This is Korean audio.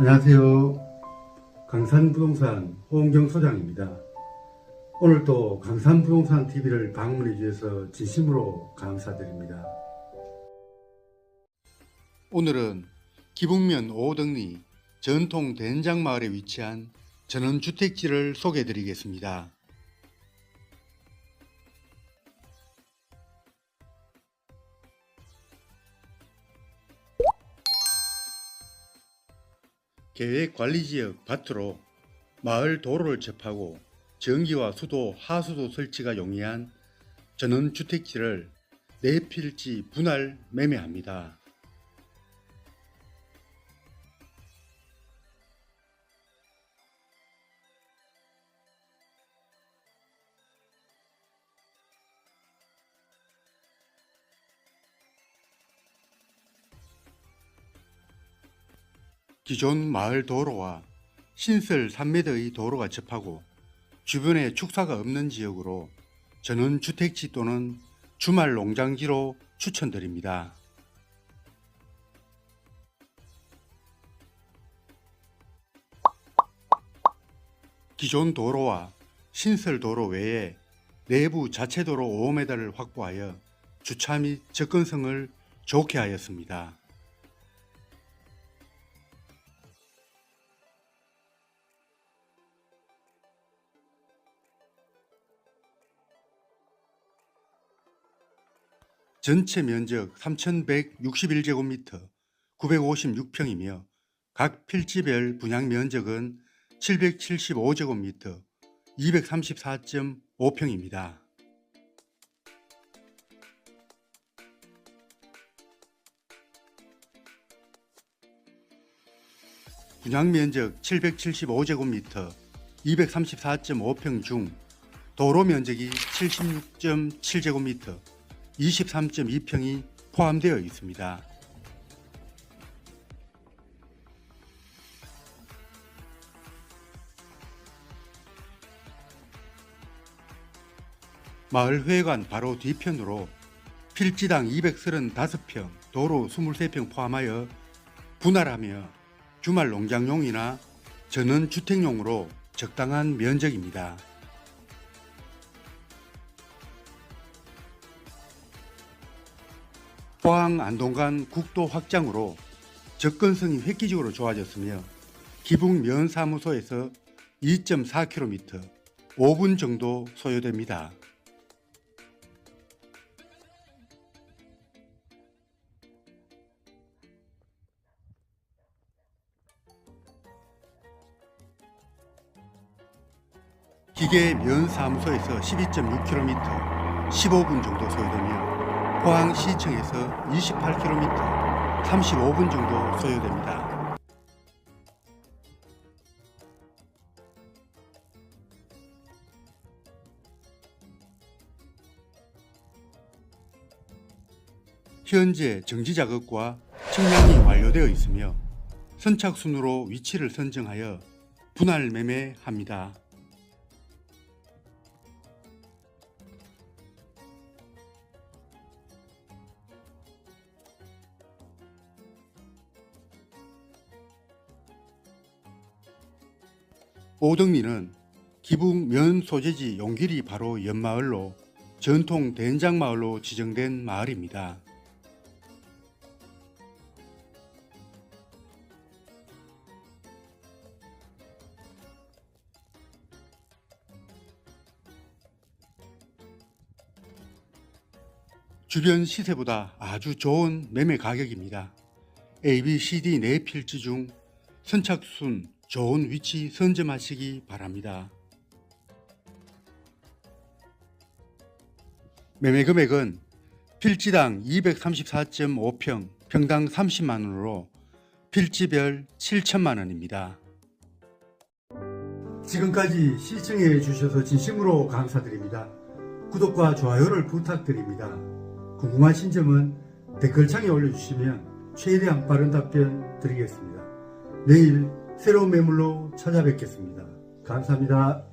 안녕하세요. 강산부동산 호은경 소장입니다. 오늘 또 강산부동산 TV를 방문해 주셔서 진심으로 감사드립니다. 오늘은 기북면 오덕리 전통 된장마을에 위치한 전원주택지를 소개해 드리겠습니다. 계획관리지역 밭으로 마을 도로를 접하고 전기와 수도, 하수도 설치가 용이한 전원주택지를 네 필지 분할 매매합니다. 기존 마을 도로와 신설 3m의 도로가 접하고 주변에 축사가 없는 지역으로 전원 주택지 또는 주말 농장지로 추천드립니다. 기존 도로와 신설 도로 외에 내부 자체 도로 5m를 확보하여 주차 및 접근성을 좋게 하였습니다. 전체 면적 3,161제곱미터 956평이며 각 필지별 분양 면적은 775제곱미터 234.5평입니다. 분양 면적 775제곱미터 234.5평 중 도로 면적이 76.7제곱미터 23.2평이 포함되어 있습니다. 마을 회관 바로 뒤편으로 필지당 235평, 도로 23평 포함하여 분할하며 주말 농장용이나 전원 주택용으로 적당한 면적입니다. 포항 안동간 국도 확장으로 접근성이 획기적으로 좋아졌으며 기북 면사무소에서 2.4km, 5분 정도 소요됩니다. 기계 면사무소에서 12.6km, 15분 정도 소요되며 포항 시청에서 28km, 35분 정도 소요됩니다. 현재 정지 작업과 측량이 완료되어 있으며 선착순으로 위치를 선정하여 분할 매매합니다. 오덕리는 기북 면 소재지 용길이 바로 옆마을로 전통 된장마을로 지정된 마을입니다. 주변 시세보다 아주 좋은 매매 가격입니다. A, B, C, D 네 필지 중 선착순 좋은 위치 선점하시기 바랍니다. 매매 금액은 필지당 234.5평, 평당 30만 원으로 필지별 7천만 원입니다. 지금까지 시청해 주셔서 진심으로 감사드립니다. 구독과 좋아요를 부탁드립니다. 궁금하신 점은 댓글창에 올려주시면 최대한 빠른 답변 드리겠습니다. 내일 새로운 매물로 찾아뵙겠습니다. 감사합니다.